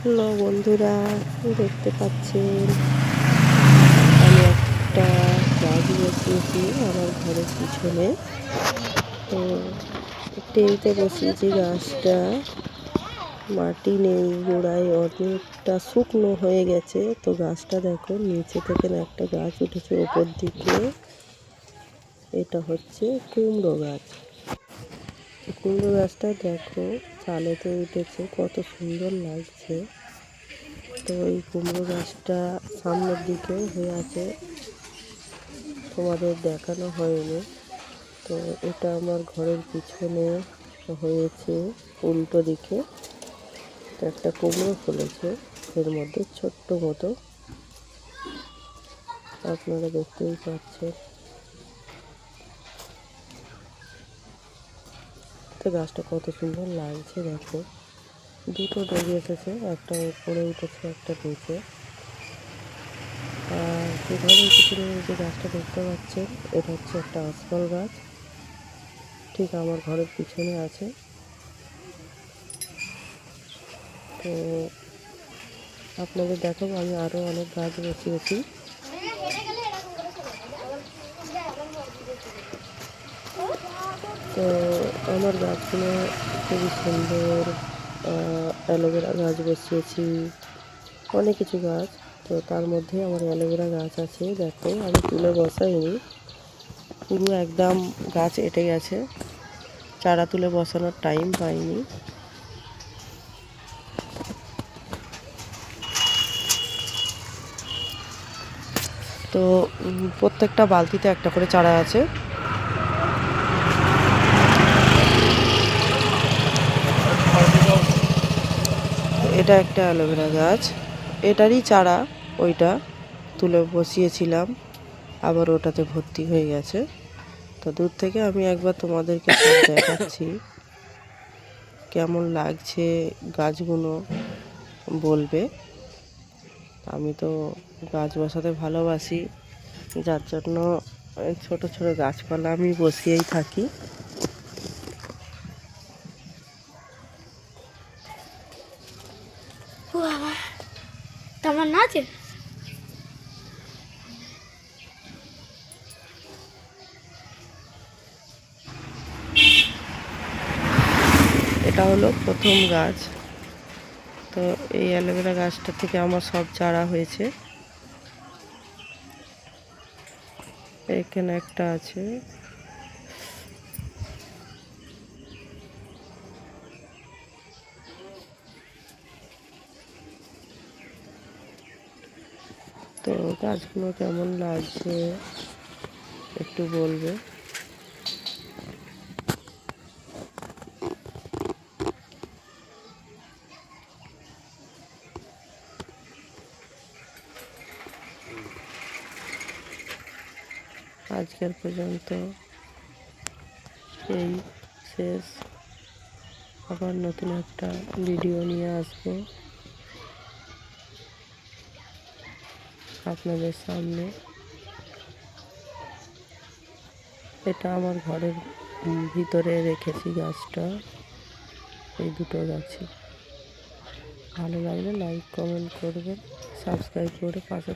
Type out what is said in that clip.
Hello বন্ধুরা, দেখতে পাচ্ছেন, আমি একটা গাছ বসিয়েছি আমার ঘরের পিছনে। তো টেবিতে বসিয়েছি গাছটা, মাটি নেই, গোড়ায় অনেকটা শুকনো হয়ে গেছে। তো গাছটা দেখো, নিচে থেকে না একটা গাছ উঠেছে ওপর দিকে। এটা হচ্ছে কুমড়ো গাছ। কুমড়ো গাছটা দেখো চালেতে উঠেছে, কত সুন্দর লাগছে। তো এই কুমড়ো গাছটা সামনের দিকে হয়ে আছে, তোমাদের দেখানো হয়নি। তো এটা আমার ঘরের পিছনে হয়েছে উল্টো দিকে। তো একটা কুমড়ো ফুলেছে, এর মধ্যে ছোট্ট মতো। আপনারা দেখতেই পাচ্ছেন। তো গাছটা কত সুন্দর লাগছে, দেখো। দুটো ডগি এসেছে, একটা উপরে উঠেছে, একটা নিচে। আর এভাবে পিছনে যে গাছটা দেখতে পাচ্ছেন, এটা হচ্ছে একটা আশফল গাছ। ঠিক আমার ঘরের পিছনে আছে। তো আপনাদের দেখাবো, আমি আরও অনেক গাছ বসিয়েছি। তো আমার গাছগুলো খুবই সুন্দর অ্যালোভেরা গাছ বসিয়েছি, অনেক কিছু গাছ। তো তার মধ্যে আমার অ্যালোভেরা গাছ আছে, দেখো, আমি তুলে বসাইনি। পুরো একদম গাছ এঁটে গেছে। চারা তুলে বসানোর টাইম পাইনি। তো প্রত্যেকটা বালতিতে একটা করে চারা আছে। এটা একটা অ্যালোভেরা গাছ। এটারই চারা ওইটা তুলে বসিয়েছিলাম। আবার ওটাতে ভর্তি হয়ে গেছে। তো দূর থেকে আমি একবার তোমাদেরকে দেখাচ্ছি। কেমন লাগছে গাছগুলো বলবে। আমি তো গাছ বসাতে ভালোবাসি। যার জন্য ছোট ছোট গাছপালা আমি বসিয়েই থাকি। এটা হলো প্রথম গাছ। তো এই অ্যালোভেরা গাছটা থেকে আমার সব চারা হয়েছে। এখানে একটা আছে। তো গাছগুলো কেমন লাগছে একটু বলবে? আজকের পর্যন্ত এই শেষ। আবার নতুন একটা ভিডিও নিয়ে আসব। আপনাদের সামনে। এটা আমার ঘরের ভিতরে রেখেছি গাছটা। এই দুটো গাছই। ভালো লাগলে লাইক কমেন্ট করবেন সাবস্ক্রাইব করে পাশে